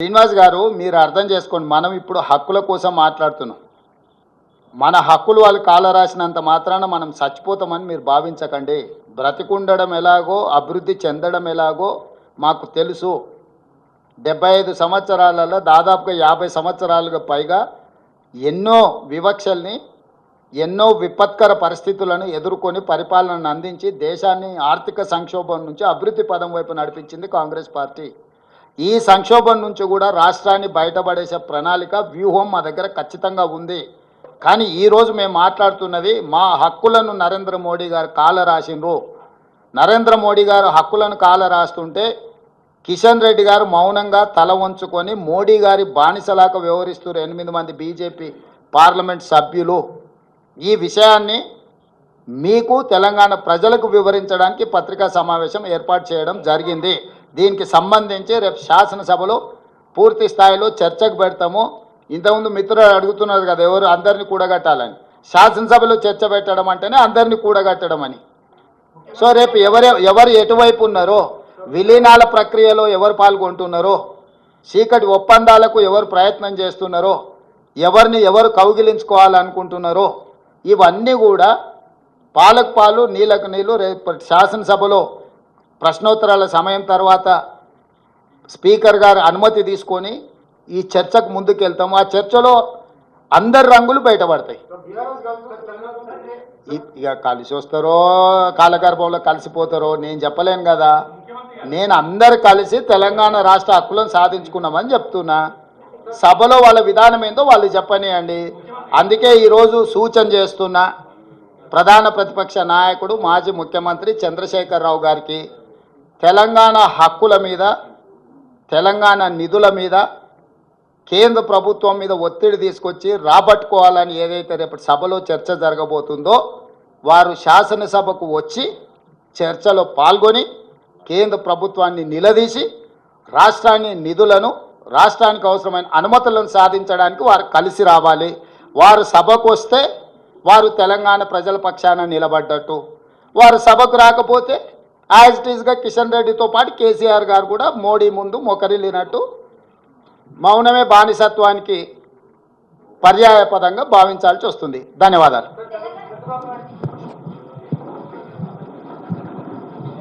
శ్రీనివాస్ గారు మీరు అర్థం చేసుకోండి మనం ఇప్పుడు హక్కుల కోసం మాట్లాడుతున్నాం. మన హక్కులు వాళ్ళు కాల రాసినంత మాత్రాన మనం చచ్చిపోతామని మీరు భావించకండి. బ్రతికుండడం ఎలాగో అభివృద్ధి చెందడం ఎలాగో మాకు తెలుసు. డెబ్బై ఐదు సంవత్సరాలలో దాదాపుగా యాభై సంవత్సరాలుగా పైగా ఎన్నో వివక్షల్ని ఎన్నో విపత్కర పరిస్థితులను ఎదుర్కొని పరిపాలనను అందించి దేశాన్ని ఆర్థిక సంక్షోభం నుంచి అభివృద్ధి పదం వైపు నడిపించింది కాంగ్రెస్ పార్టీ. ఈ సంక్షోభం నుంచి కూడా రాష్ట్రాన్ని బయటపడేసే ప్రణాళిక వ్యూహం మా దగ్గర ఖచ్చితంగా ఉంది. కానీ ఈరోజు మేము మాట్లాడుతున్నది మా హక్కులను నరేంద్ర మోడీ గారు కాల రాసిండ్రు. నరేంద్ర మోడీ గారు హక్కులను కాల రాస్తుంటే కిషన్ రెడ్డి గారు మౌనంగా తల వంచుకొని మోడీ గారి బానిసలాగా వ్యవహరిస్తున్నారు ఎనిమిది మంది బీజేపీ పార్లమెంట్ సభ్యులు. ఈ విషయాన్ని మీకు తెలంగాణ ప్రజలకు వివరించడానికి పత్రికా సమావేశం ఏర్పాటు చేయడం జరిగింది. దీనికి సంబంధించి రేపు శాసనసభలో పూర్తి స్థాయిలో చర్చకు పెడతాము. ఇంతకుముందు మిత్రులు అడుగుతున్నారు కదా ఎవరు? అందరినీ కూడగట్టాలని. శాసనసభలో చర్చ పెట్టడం అంటేనే అందరినీ కూడగట్టడం అని. సో రేపు ఎవరు ఎవరు ఎటువైపు ఉన్నారో విలీనాల ప్రక్రియలో ఎవరు పాల్గొంటున్నారో చీకటి ఒప్పందాలకు ఎవరు ప్రయత్నం చేస్తున్నారో ఎవరిని ఎవరు కౌగిలించుకోవాలనుకుంటున్నారో ఇవన్నీ కూడా పాలకు పాలు నీళ్ళకు నీళ్ళు రేపు శాసనసభలో ప్రశ్నోత్తరాల సమయం తర్వాత స్పీకర్ గారు అనుమతి తీసుకొని ఈ చర్చకు ముందుకెళ్తాము. ఆ చర్చలో అందరి రంగులు బయటపడతాయి. ఇక కలిసి వస్తారో కాలగర్భంలో కలిసిపోతారో నేను చెప్పలేను కదా. నేను అందరు కలిసి తెలంగాణ రాష్ట్ర హక్కులను సాధించుకున్నామని చెప్తున్నా. సభలో వాళ్ళ విధానం ఏందో వాళ్ళు చెప్పనియండి. అందుకే ఈరోజు సూచన చేస్తున్నా ప్రధాన ప్రతిపక్ష నాయకుడు మాజీ ముఖ్యమంత్రి చంద్రశేఖరరావు గారికి తెలంగాణ హక్కుల మీద తెలంగాణ నిధుల మీద కేంద్ర ప్రభుత్వం మీద ఒత్తిడి తీసుకొచ్చి రాబట్టుకోవాలని ఏదైతే రేపటి సభలో చర్చ జరగబోతుందో వారు శాసనసభకు వచ్చి చర్చలో పాల్గొని కేంద్ర ప్రభుత్వాన్ని నిలదీసి రాష్ట్రాన్ని నిధులను రాష్ట్రానికి అవసరమైన అనుమతులను సాధించడానికి వారు కలిసి రావాలి. వారు సభకు వస్తే వారు తెలంగాణ ప్రజల పక్షాన నిలబడ్డట్టు. వారు సభకు రాకపోతే యాజ్ ఇట్ ఈస్గా కిషన్ రెడ్డితో పాటు కేసీఆర్ గారు కూడా మోడీ ముందు మొకరిల్లినట్టు మౌనమే బానిసత్వానికి పర్యాయపదంగా భావించాల్సి వస్తుంది. ధన్యవాదాలు.